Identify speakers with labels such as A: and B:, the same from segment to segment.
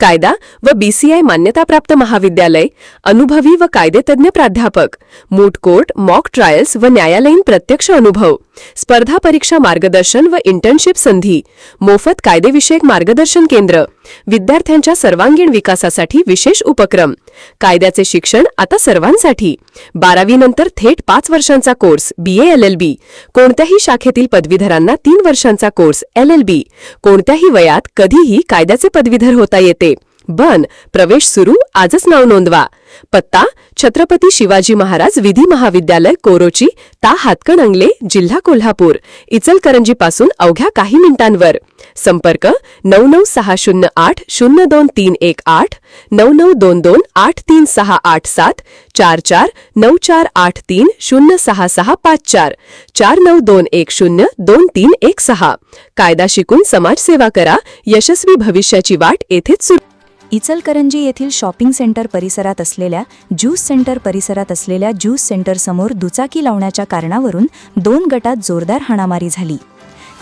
A: कायदा व बीसीआय मान्यताप्राप्त महाविद्यालय अनुभवी व कायदेतज्ञ प्राध्यापक मूट कोर्ट मॉक ट्रायल्स व न्यायालयीन प्रत्यक्ष अनुभव. स्पर्धा परीक्षा मार्गदर्शन व इंटर्नशिप संधी मोफत कायदेविषयक मार्गदर्शन केंद्र विद्यार्थ्यांच्या सर्वांगीण विकासासाठी विशेष उपक्रम कायद्याचे शिक्षण आता सर्वांसाठी. बारावीनंतर थेट पाच वर्षांचा course B L L B कोणत्याही शाखेतील पदवीधरांना तीन वर्षांचा कोर्स एल एल बी कोणत्याही वयात कधीही कायद्याचे पदवीधर होता येते. बन प्रवेश सुरू आजच नाव नोंदवा. पत्ता छत्रपती शिवाजी महाराज विधी महाविद्यालय कोरोची ता हातकणंगले जिल्हा कोल्हापूर इचलकरंजीपासून अवघ्या काही मिनिटांवर. संपर्क नऊ नऊ सहा शून्य आठ शून्य दोन तीन एक आठ नऊ नऊ दोन दोन आठ तीन सहा आठ सात चार चार नऊ चार आठ तीन शून्य सहा सहा पाच चार चार नऊ दोन एक शून्य दोन तीन एक सहा. कायदा शिकून समाजसेवा करा यशस्वी भविष्याची वाट येथेच सुरू.
B: इचलकरंजी येथील शॉपिंग सेंटर परिसरात असलेल्या ज्यूस सेंटर परिसरात असलेल्या ज्यूस सेंटरसमोर दुचाकी लावण्याच्या कारणावरून दोन गटात जोरदार हाणामारी झाली.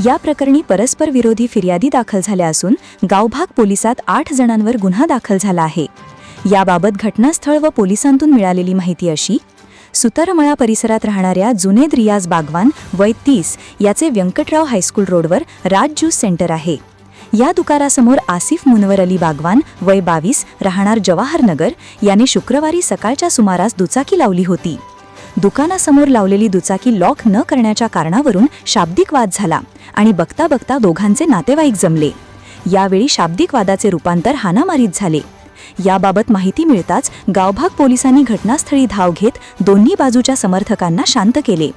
B: या प्रकरणी परस्पर विरोधी फिर्यादी दाखल झाल्या असून गावभाग पोलिसात आठ जणांवर गुन्हा दाखल झाला आहे. याबाबत घटनास्थळ व पोलिसांतून मिळालेली माहिती अशी सुतारमळा परिसरात राहणाऱ्या जुनेद रियाज बागवान वय तीस याचे व्यंकटराव हायस्कूल रोडवर राज ज्यूस सेंटर आहे. या दुकानासमोर आसिफ मुनवर अली बागवान वय बावीस राहणार जवाहरनगर याने शुक्रवारी सकाळच्या सुमारास दुचाकी लावली होती. दुकानासमोर लावलेली दुचाकी लॉक न करण्याच्या कारणावरून शाब्दिक वाद झाला आणि बघता बघता दोघांचे नातेवाईक जमले. यावेळी शाब्दिक वादाचे रूपांतर हानामारीत झाले. याबाबत माहिती मिळताच गावभाग पोलिसांनी घटनास्थळी धाव घेत दोन्ही बाजूच्या समर्थकांना शांत केले.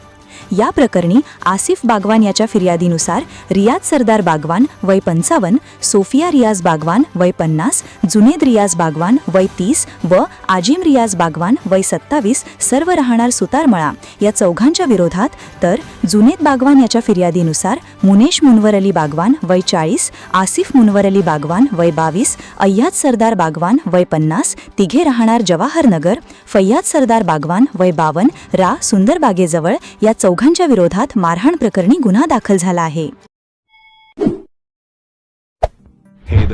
B: या प्रकरणी आसिफ बागवान याच्या फिर्यादीनुसार रियाज सरदार बागवान वय पंचावन्न सोफिया रियाज बागवान वय पन्नास जुनेद रियाज बागवान वय तीस व आजिम रियाज बागवान वय सत्तावीस सर्व राहणार सुतारमळा या चौघांच्या विरोधात तर जुनेद बागवान याच्या फिर्यादीनुसार मुनेश मुनवर अली बागवान वय चाळीस आसिफ मुनवर अली बागवान वय बावीस अय्याद सरदार बागवान वय पन्नास तिघे राहणार जवाहरनगर फय्याद सरदार बागवान वय बावन रा सुंदरबागेजवळ या चौघांच्या विरोधात मारहाण प्रकरणी गुन्हा दाखल झाला आहे.
C: Hey